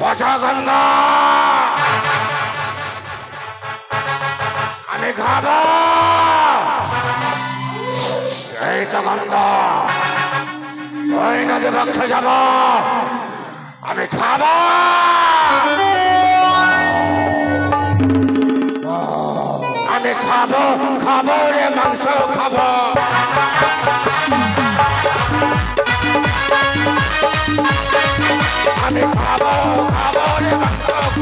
পচা গন্ধ আমি খাব। এই তো গন্ধ। ওই নদী পক্ষে যাব। আমি খাব। আমি খাব খাব রে মাংস, খাব। আমি খাব খাব রে মাংস খাব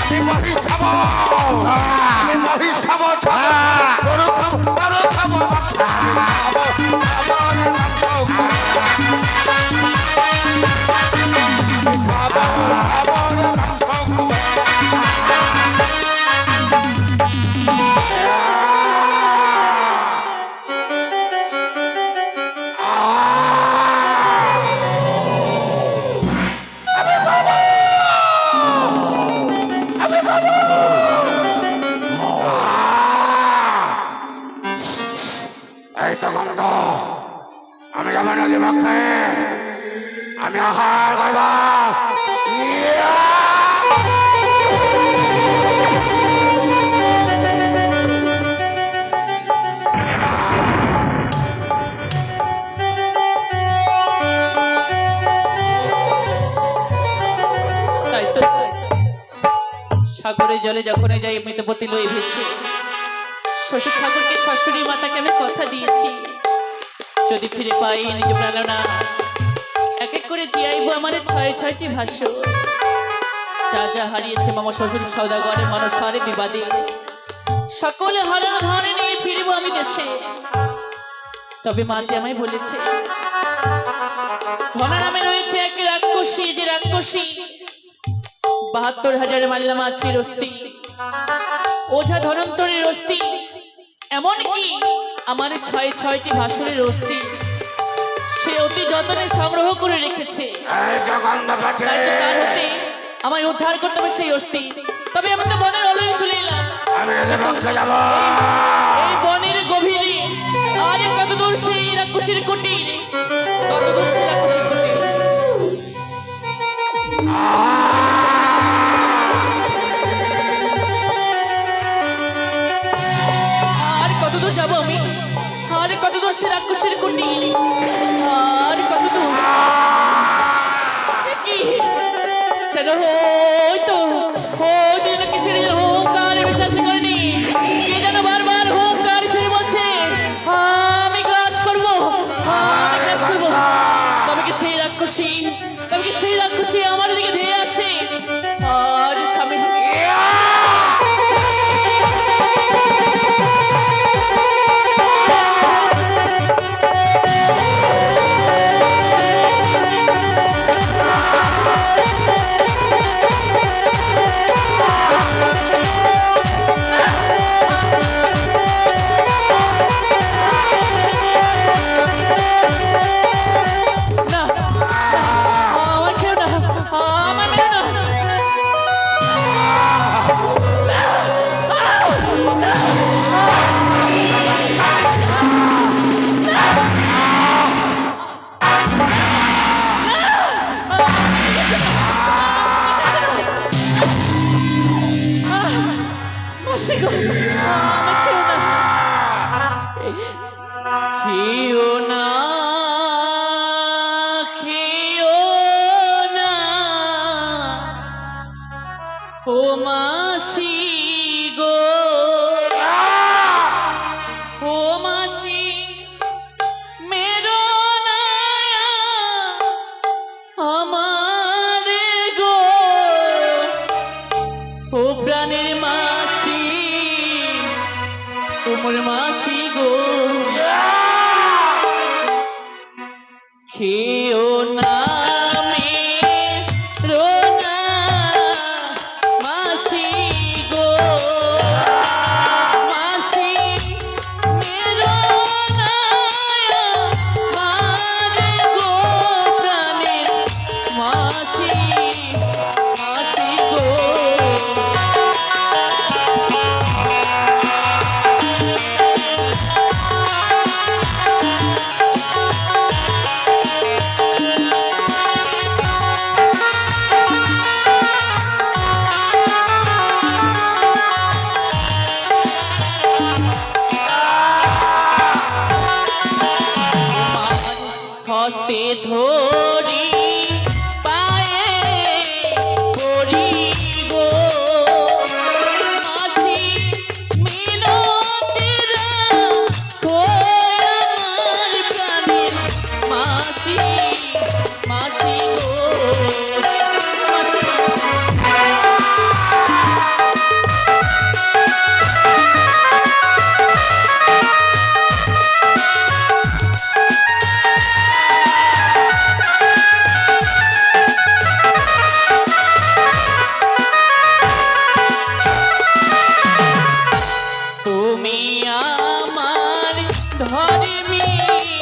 আমি মহিষ খাব আমি মহিষ খাব গরু খাব গরু খাব খাব খাব রে মাংস খাব খাব খাব সাগরের জলে যখন যাই মৃতপতি লই ভেসে শ্বশুর ঠাকুরকে, শাশুড়ি মাতাকে আমি কথা দিয়েছি। যদি ফিরে পাই নিজ প্রাণনা এক এক করে জিয়াইব আমার ছয়, ছয়টি ভাষ্য। যা যা হারিয়েছে মামা শ্বশুর সৌদাগরে মানুষারে বিবাদে। সকলে হারানো ধরে নিয়ে ফিরবো আমি দেশে। তবে মাঝে আমায় বলেছে ধনা নামে রয়েছে এক রাক্ষসী, যে রাক্ষসী বাহাত্তর হাজার মাল্লা মাছের অস্থি ওঝা ধনন্তরের অস্থি। এমনকি আমার ছয় ছয়টি ভাসুরের অস্থি। সে অতি যতনে সংগ্রহ করে রেখেছে। তার হতে আমায় উদ্ধার করতে হবে সেই অস্থি। তবে আমি তো বনের অলরে চলে এলাম। এই বনের গভীরে আরে কত দূর সেই রাক্ষসীর কুটির। কত দূর সেই রাক্ষসীর কুটির। আমার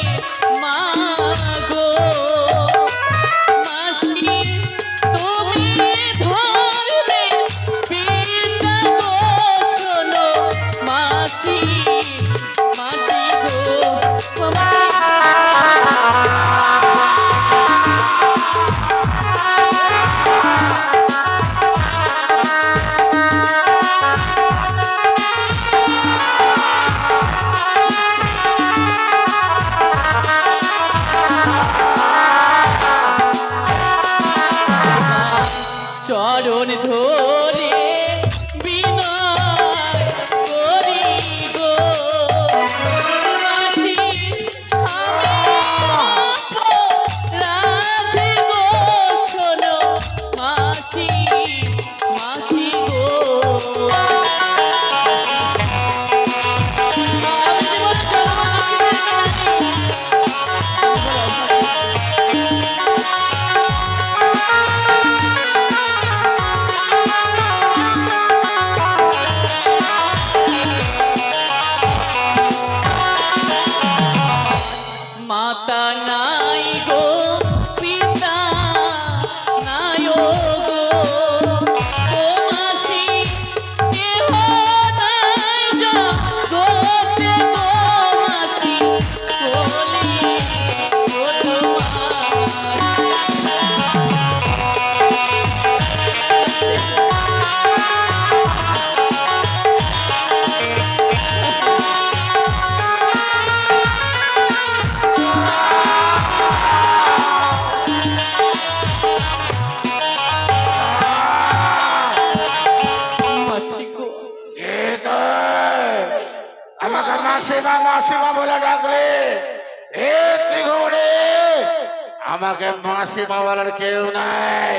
আমাকে মাসিমা বলার কেউ নাই।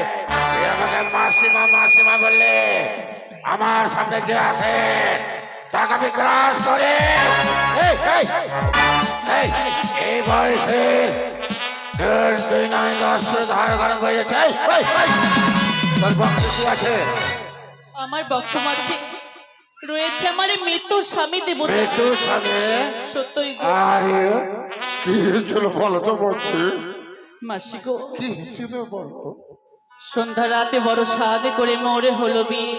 আমাকে মাসিমা মাসিমা বললে আমার সামনে যে আছে তাকে আমি ক্রাস করে। এই, বয়সে দেড় দুই নয় দশ ধার এই, এই, এই, তোর বক্তব্য আছে? আমার বক্তব্য আছে রয়েছে আমার এই মৃত স্বামী দেবতা। মৃত্যু সামনে সত্যই আরে কি ছিল বলো তো বলছি? মাসি গো কি ছিল বলো? সন্ধ্যা রাতে বড় সাদে করে মোড়ে হলো বিয়ে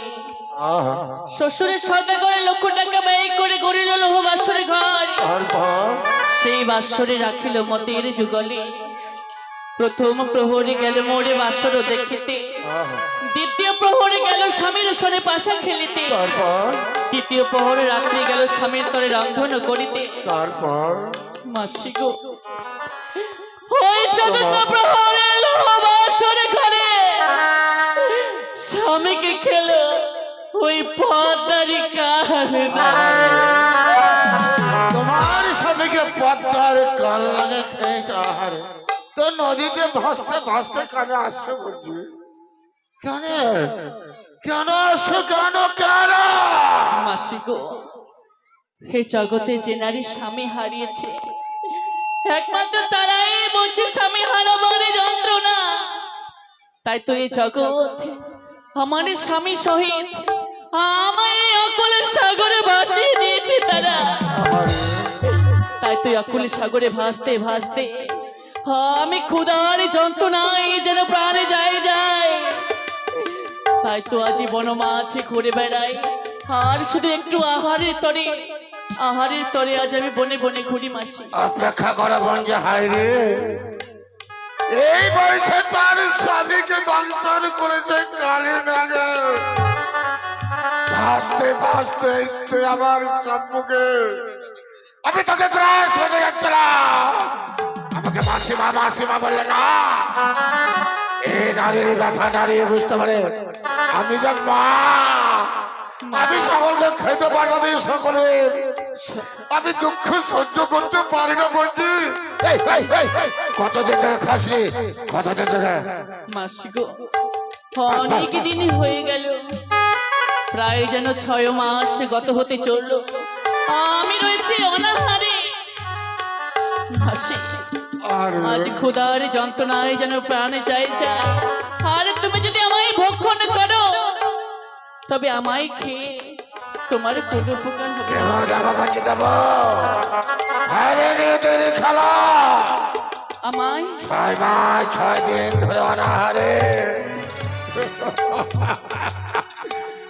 শ্বশুরের সদা করে লক্ষ টাকা ব্যয় করে গড়িল লোহ বাসরে ঘর। সেই বাসরে রাখিল মতের যুগলে। প্রথম প্রহরে গেল মোড়ে বাসর দেখিতে। দ্বিতীয় প্রহরে গেল স্বামীর সরে পাশা খেলিতে। তৃতীয় প্রহরে রাত্রি গেল স্বামীর তরে রন্ধন করিতে। তারপর মাসি গো ওই চতুর্থ প্রহরে লোহ বাসরে ঘরে। স্বামীকে খেলো ওই পদারি কাল তোমার স্বামীকে পদ্মার কাল লাগে খেয়ে তো নদীতে ভাসতে ভাসতে কানে আসছে বলছি। কেন? কেন আসছো কেন? কেন? মাসি গো হে জগতে যে নারী স্বামী হারিয়েছে একমাত্র তারাই বলছে স্বামী হারাবার যন্ত্রণা। তাই তো এই জগৎ আমার স্বামী সহিত আমায় এই সাগরে ভাসিয়ে দিয়েছে তারা। তাই তো এই সাগরে ভাসতে ভাসতে আমি ক্ষুদার যন্ত্রণায় যেন প্রাণে যায় যায় তাই তো আজ বনমাছে ঘুরে বেড়াই আর শুধু একটু আহারের তরে। আহারের তরে আজ আমি বনে বনে ঘুরি মাসি অপেক্ষা করা বঞ্জে হাই রে। এই বয়সে তার স্বামীকে দংশন করেছে কালী নাগে। ভাসতে ভাসতে ইচ্ছে আমার সম্মুখে। আমি তোকে গ্রাস হয়ে যাচ্ছিলাম। আমাকে মাসিমা মাসিমা বললে না এই নারীর ব্যথা দাঁড়িয়ে বুঝতে পারে। আমি যে মা আমি সকলকে খেতে পাঠাবি সকলের। আমি দুঃখ সহ্য করতে পারি না বন্ধু কতদিন ধরে কতদিন ধরে? মাসি গো অনেক দিন হয়ে গেল। প্রায় যেন ছয় মাস গত হতে চলল। আমি রয়েছি অনাহারে। মাসি আর আজ ক্ষুধার যন্ত্রণায় যেন প্রাণে চাই চাই আর তুমি যদি আমায় ভক্ষণ করো তবে আমায় খেয়ে তোমার কোনো উপকার খেলা আমায় ছয় মাস, ছয় দিন ধরে অনাহারে।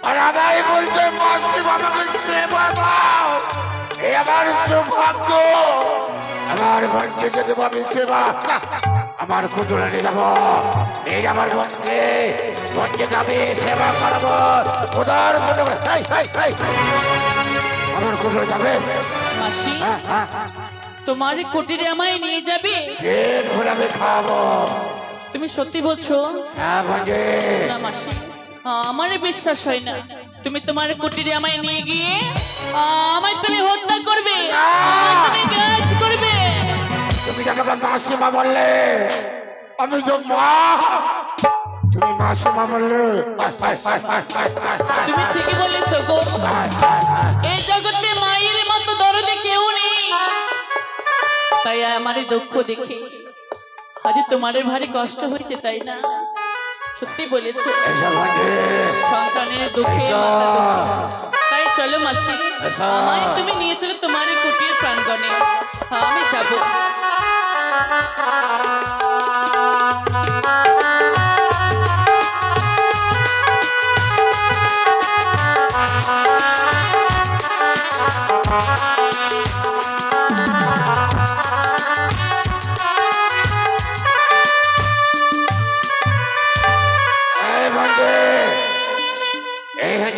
আর আমায় বলছে, মাসি বাবাকে দাও। এই আমার সৌভাগ্য আমার বোনকে যদি আমি সেবা আমার কুটুরে নিয়ে যাব এই আমার বোনকে বোনকে আমি সেবা করাবো। উদার আমার কুটুরে যাবে। মাসি হ্যাঁ হ্যাঁ। তোমার কুটিরে আমায় নিয়ে যাবে? পেট আমি খাওয়াবো? তুমি সত্যি বলছো? হ্যাঁ ভাগে। না মাসি আমার বিশ্বাস হয় না। তুমি তোমার কুটিরে আমায় নিয়ে গিয়ে আমায় তুমি হত্যা করবে। তুমি করবে। তুমি আমাকে মাসিমা বললে আমি যে মা তুমি মাসিমা বললে। তুমি ঠিকই বলেছ গো। এই জগতে মায়ের মতো দরদে কেউ নেই। তাই আমার দুঃখ দেখে। আজ তোমার ভারী কষ্ট হয়েছে তাই না? সত্যি বলেছ। সন্তানের দুঃখে। তাই চলো মাসি। আমায় তুমি নিয়ে চলো তোমার কুটির প্রাঙ্গণে। আমি যাব।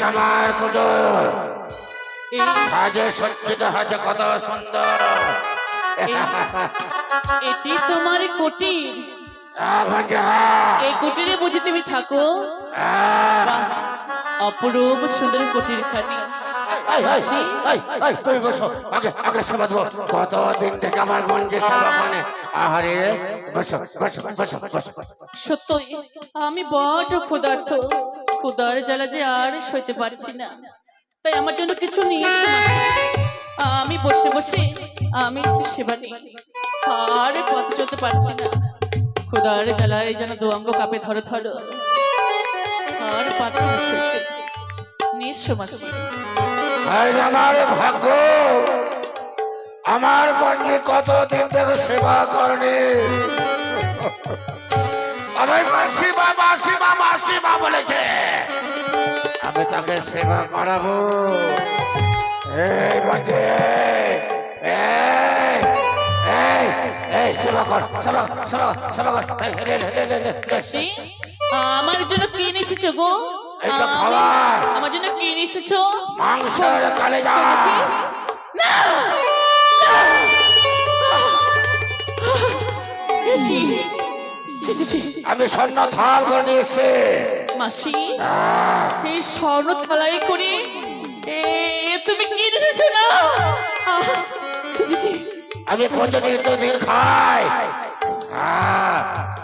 আমার কুদুর এই সাজে সজ্জিত হয়েছে কত সুন্দর। এটি তোমার কুটির। ভাগে এই কুটিরে বুঝি তুমি থাকো। বাহ, অপরূপ সুন্দর কুটির খানি আমি বড় ক্ষুধার্থ ক্ষুধার জ্বালা যে আর সইতে পারছি না। তাই আমার জন্য কিছু নিয়ে আমি বসে বসে আমি সেবা নিই আর পথ চলতে পারছি না। ক্ষুধার জ্বালায় যেন দু অঙ্গ কাপে ধরো ধরো। আর এসো মাসি। আমার ভাগ্য। আমার বন্ধু কতদিন থেকে সেবা করেনি? মাসিমা বলেছে, আমি তাকে সেবা করাবো। আমার জন্য কি এসেছ গো? আমি- খাবার। আমার জন্য কি নিয়ে এসেছ মাংসের কালেজা। না! আমি স্বর্ণ থাল করে নিয়ে এসে মাসি এই স্বর্ণ থালাই করে এ তুমি কি এসেছ না। আমি প্রতিনিয়ত দিন খাই আহ,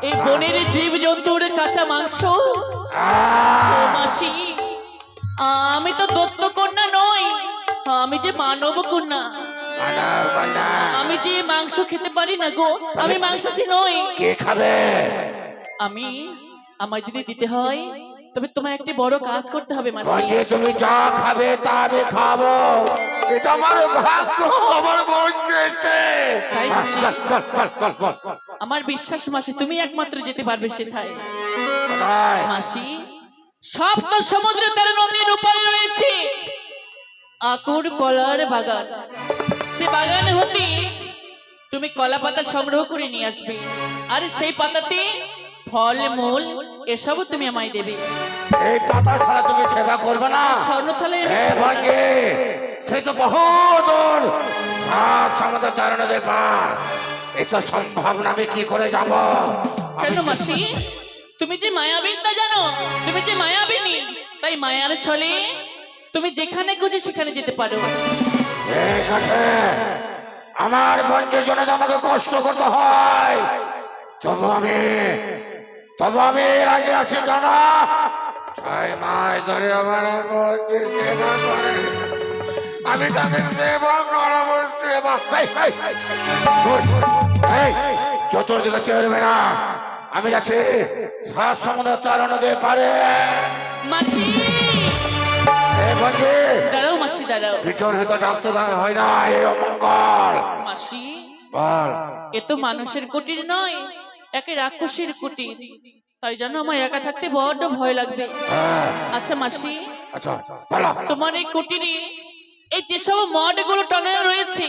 এই বনের জীব জন্তুর কাঁচা মাংস? মাসি আমি তো দত্ত কন্যা নই আমি যে মানব কন্যা। আমি যে মাংস খেতে পারি না গো আমি মাংসাশী নই। কে খাবে? আমি আমার যদি দিতে হয় তবে তোমায় একটি বড় কাজ করতে হবে মাসি তুমি যা খাবে তা আমি খাব এটা আমার ভাগ্য আমার বোন দিয়েছে তাই মাসি। বল, বল, বল, বল, বল, বল। আমার বিশ্বাস মাসি তুমি একমাত্র যেতে পারবে সেথায়? মাসি সপ্ত সমুদ্র তার নদীর উপরে রয়েছে আকুর কলার বাগান সে বাগান হতে তুমি কলা পাতা সংগ্রহ করে নিয়ে আসবে আর সেই পাতাতে ফল মূল এসবও তুমি আমায় দেবে। এই পাতা ছাড়া তুমি সেবা করবে না। স্বর্ণ থালে এ ভাগ্যে সে তো বহুদূর। সাত সমুদ্র চারণ পার। এটা সম্ভব না আমি কি করে যাব? কেন মাসি? তুমি যে মায়াবিন মায়াবিদ্যা জানো? তুমি যে মায়াবিনী তাই মায়ার ছলে তুমি যেখানে খুঁজে সেখানে যেতে পারো। ঠিক আছে আমার বন্ধুর জন্য তো আমাকে কষ্ট করতে হয়। তবু আমি তবু আমি রাজি আছি কেন ছয় মাস ধরে আমার সেবা করে। আমি তাকে সেবা করাবো সেবা এই, এই, এই, এই, চতুর্দিকে চলবে না। আমি যাচ্ছি সাত সমুদ্র তারা নদী পারে মাসি। এই বন্ধু দাঁড়াও মাসি দাঁড়াও। ভিতর হয়তো হয় না এই অমঙ্গল। মাসি বল। এ তো মানুষের কুটির নয়। একে রাক্ষসের কুটির তাই জানো আমার একা থাকতে বড্ড ভয় লাগবে হ্যাঁ আচ্ছা মাসি আচ্ছা তোমার এই কুটিরে এই যেসব মডগুলো টানানো রয়েছে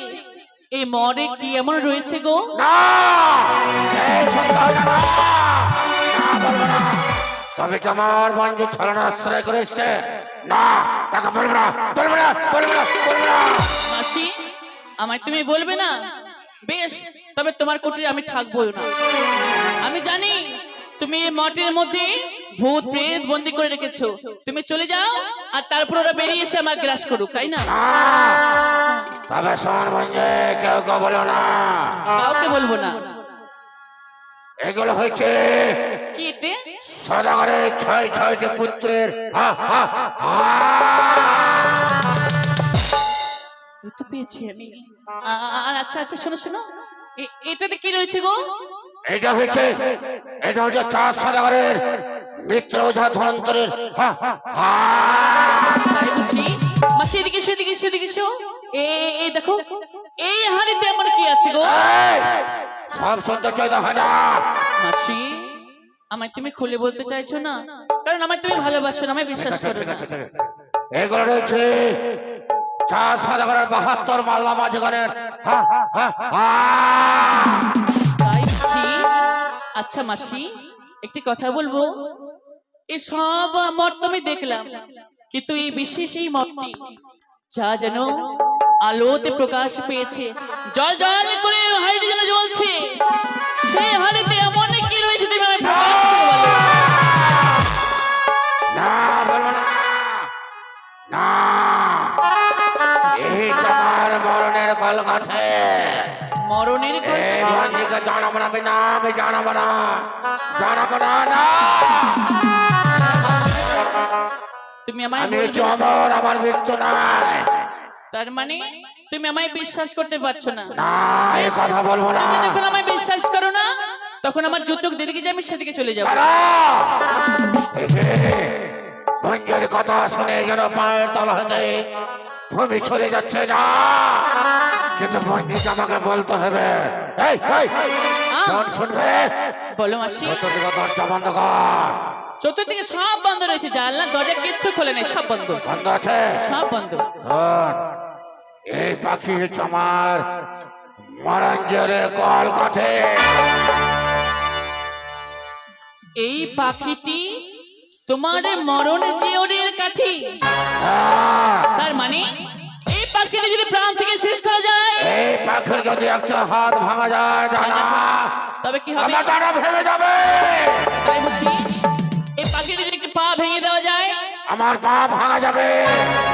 এই মডে কি এমন রয়েছে গো হয়। তবে কি আমার বন্ধু ছলনা আশ্রয় করে এসছে না তাকে বলব না বলব না বলব না বলব না মাসি আমায় তুমি বলবে না বেশ তবে তোমার কুটিরে আমি থাকবোই না। আমি জানি তুমি মঠের মধ্যে ভূত প্রেত বন্দি করে রেখেছো। তুমি চলে যাও আর তারপর ওরা বেরিয়ে এসে আমার গ্রাস করুক তাই না? তবে শোন বন্ধু কেউ কেউ বলো না। কাউকে বলব না। এগুলো হয়েছে কি এতে? সদাগরের ছয় ছয়টি পুত্রের হা, হা, হা। এই তো পেয়েছি আমি। আর আচ্ছা আচ্ছা শোনো শোনো। এটাতে কি রয়েছে গো? এটা হয়েছে এটা হচ্ছে চার সদাগরের মিত্র ওঝা ধনন্তরের হা, হা। তাই বুঝি মাসি এদিকে এসো। এদিকে এসো এ এই দেখো এই হাড়িতে এমন কি আছে গো? সব শুনতে হয় না মাসি আমায় তুমি খুলে বলতে চাইছো না? কারণ আমায় তুমি ভালোবাসো না আমায় বিশ্বাস করো ঠিক আছে। এগুলো রয়েছে চার সদাগরের বাহাত্তর মাল্লা মাঝখানের আচ্ছা মাসি, একটি কথা বলব? এই সব মত তুমি দেখলাম, কিন্তু এই বিশেষ এই মতটি যা যেন আলোতে প্রকাশ পেয়েছে। জল জল করে হাড়িটি যেন জ্বলছে। সেই হাড়িতে কলকাঠে মরণের কথা জানাব না আমি না আমি জানাব না। জানাব না না। তুমি আমায় আমি। চমর আমার মৃত্যু নাই। তার মানে তুমি আমায় বিশ্বাস করতে পারছ না। না এ কথা বলব না। তুমি যখন আমায় বিশ্বাস করো না তখন আমার দু চোখ যেদিকে যাবে সেদিকে চলে যাব। ভঞ্জের কথা শুনে যেন পায়ের তলা হতে ভূমি চলে যাচ্ছে না। কিন্তু ভঞ্জিকে আমাকে বলতে হবে? এই এই আহ, শুনবে? বলো মাসি। চতুর্দিকে দরজা বন্ধ কর। চতুর্দিকে সব বন্ধ রয়েছে জানলা দরজা কিচ্ছু খোলে নেই সব বন্ধ। বন্ধ আছে? সব বন্ধ। এই পাখি হচ্ছে আমার মরঞ্জরের কল কাঠে এই পাখিটি তোমার মরণ জিওরের কাঠি। হ্যাঁ, তার মানে এই যদি প্রাণ থেকে শেষ করা যায়। এই পাখির যদি একটা হাত ভাঙা যায় ডানা তবে কি হবে? আমার ডানা ভেঙে যাবে। তাই বলছি এই পাখিটি যদি একটি পা ভেঙে দেওয়া যায় আমার পা ভাঙা যাবে।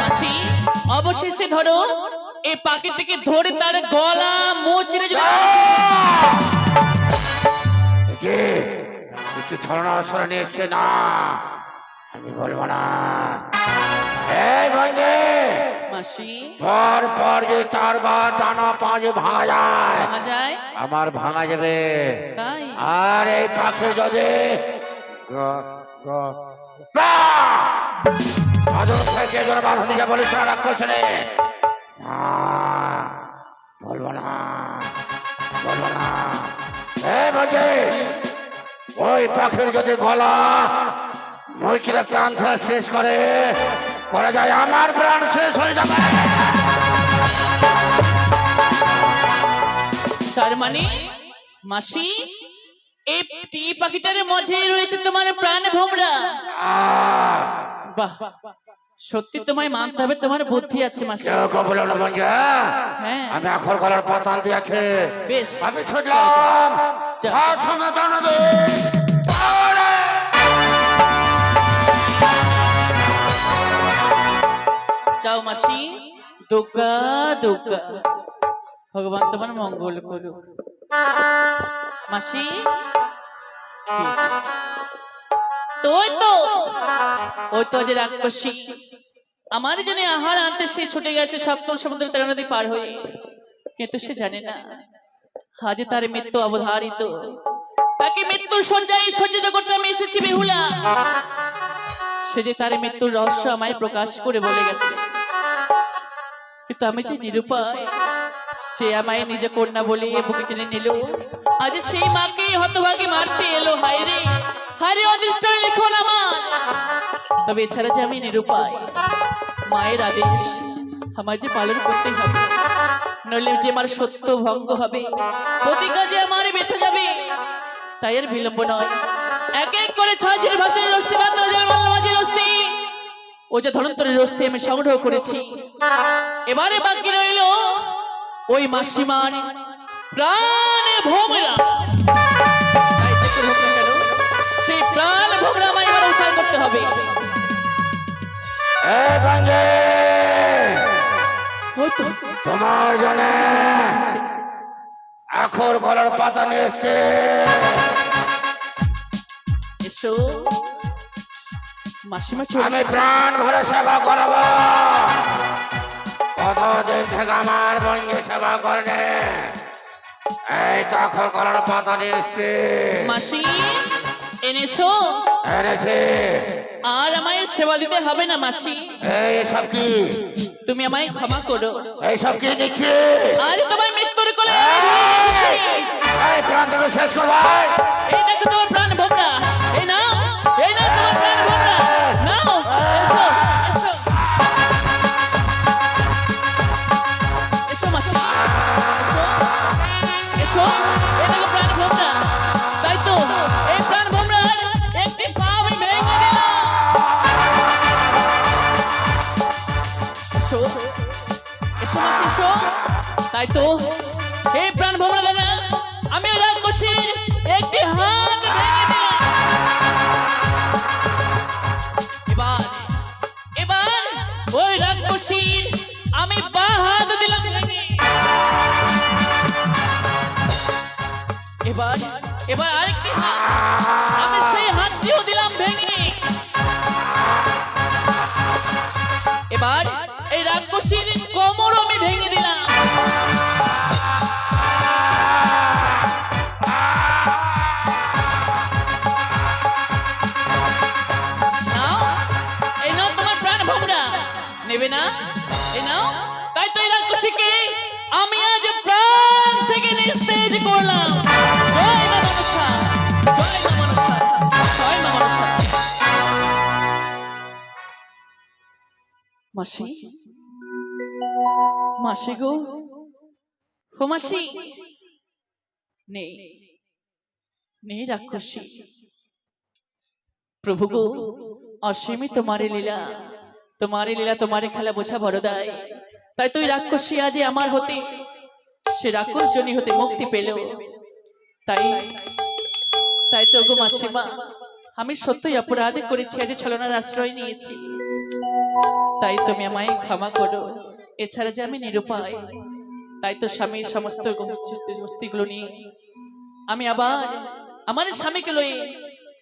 মাসি অবশেষে ধরো এই পাখিটিকে ধরে তার গলা মোচড়ে যদি কি একটু ছলনা সরে নিয়ে এসছে না আমি বলব না। এই মাসি পর পর যে চারবার ডানা পাঁচ ভাঙা যায়। আমার ভাঙা যাবে। আর এই পাখি যদি বলব না বলব না। ওই পাখির যদি গলা মহিষের প্রাণ শেষ করে করা যায় আমার প্রাণ শেষ হয়ে যাবে। তার মানে মাসি এই টি পাখিটার মাঝে রয়েছে তোমার প্রাণ ভোমরা। বাহ সত্যি তোমায় মানতে হবে তোমার বুদ্ধি আছে মাসি। কবল না বঞ্জা হ্যাঁ আমি আখর কলার পাতা আনতে আছে বেশ। আমি ছুটলাম। সব মাসি দুর্গা দুর্গা ভগবান তোমার মঙ্গল করুক। মাসি হয়েছে? তো, ওই তো যে রাক্ষসী। আমার জন্য আহার আনতে সে ছুটে গেছে সপ্তম সমুদ্র তেরো নদী পার হয়ে। কিন্তু সে জানে না হাজে তার মৃত্যু অবধারিত। তাকে মৃত্যুর শয্যায় সজ্জিত করতে আমি এসেছি বেহুলা। সে যে তার মৃত্যুর রহস্য আমায় প্রকাশ করে বলে গেছে। কিন্তু আমি যে নিরুপায়, যে আমায় নিজে কন্যা বলে বুকে টেনে নিল, আজ সেই মাকে হতভাগে মারতে এলো, হায় রে হায় রে অদৃষ্ট লিখন আমার। তবে এছাড়া যে আমি নিরুপায়, মায়ের আদেশ আমার যে পালন করতে হবে, নইলে যে আমার সত্য ভঙ্গ হবে প্রতিজ্ঞা যে আমার বেঁধে যাবে, তাই আর বিলম্ব নয়। এক এক করে ছয় ভাষার অস্থি বাদ মাঝের অস্থি ও যে ধনন্তরের অস্থি আমি সংগ্রহ করেছি। এবারে বাকি রইল ওই মাসিমার প্রাণে ভোমরা। সেই প্রাণ ভোমরা আমায় এবার উদ্ধার করতে হবে। তোমার জন্য আখর কলার পাতা নিয়ে এসছে। এসো। মাসিমা আমি প্রাণ ভরে সেবা করাবো। কতদিন থেকে আমার বঞ্জে সেবা করে এই তো আখর কলার পাতা নিয়ে এসছে মাসি এনেছো? এনেছে। আর আমায় সেবা দিতে হবে না মাসি। এই সব কি? তুমি আমায় ক্ষমা করো। এই সব কি নিচ্ছে? আজ তোমায় মৃত্যুর কোলে এই, প্রাণ শেষ কর ভাই। এই দেখো তোমার প্রাণ এবার এবার আরেকটি আমি সেই হাতটিও দিলাম ভেঙে। এবার এই রাক্ষসীর কোমর আমি ভেঙে দিলাম। মাসি? মাসি? গো? ও মাসি? নেই নেই রাক্ষসী। প্রভু গো অসীমই তোমারে লীলা। তোমারে লীলা তোমারে খেলা বোঝা বড় দায় তাই তুই রাক্ষসী আজ আমার হতে। সে রাক্ষস জনী হতে মুক্তি পেল। তাই তাই তো গো মাসিমা। আমি সত্যই অপরাধ করেছি আজ ছলনার আশ্রয় নিয়েছি। তাই তুমি আমায় ক্ষমা করো। এছাড়া যে আমি নিরুপায়। তাই তো স্বামীর সমস্ত অস্তিগুলো নিয়ে। আমি আবার আমার স্বামীকে লয়ে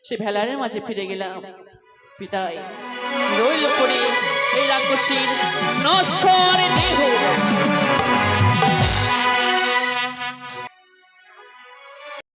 সে ভেলারের মাঝে ফিরে গেলাম। পিতাই রইল করে এই রাক্ষসীর নশ্বর দেহ।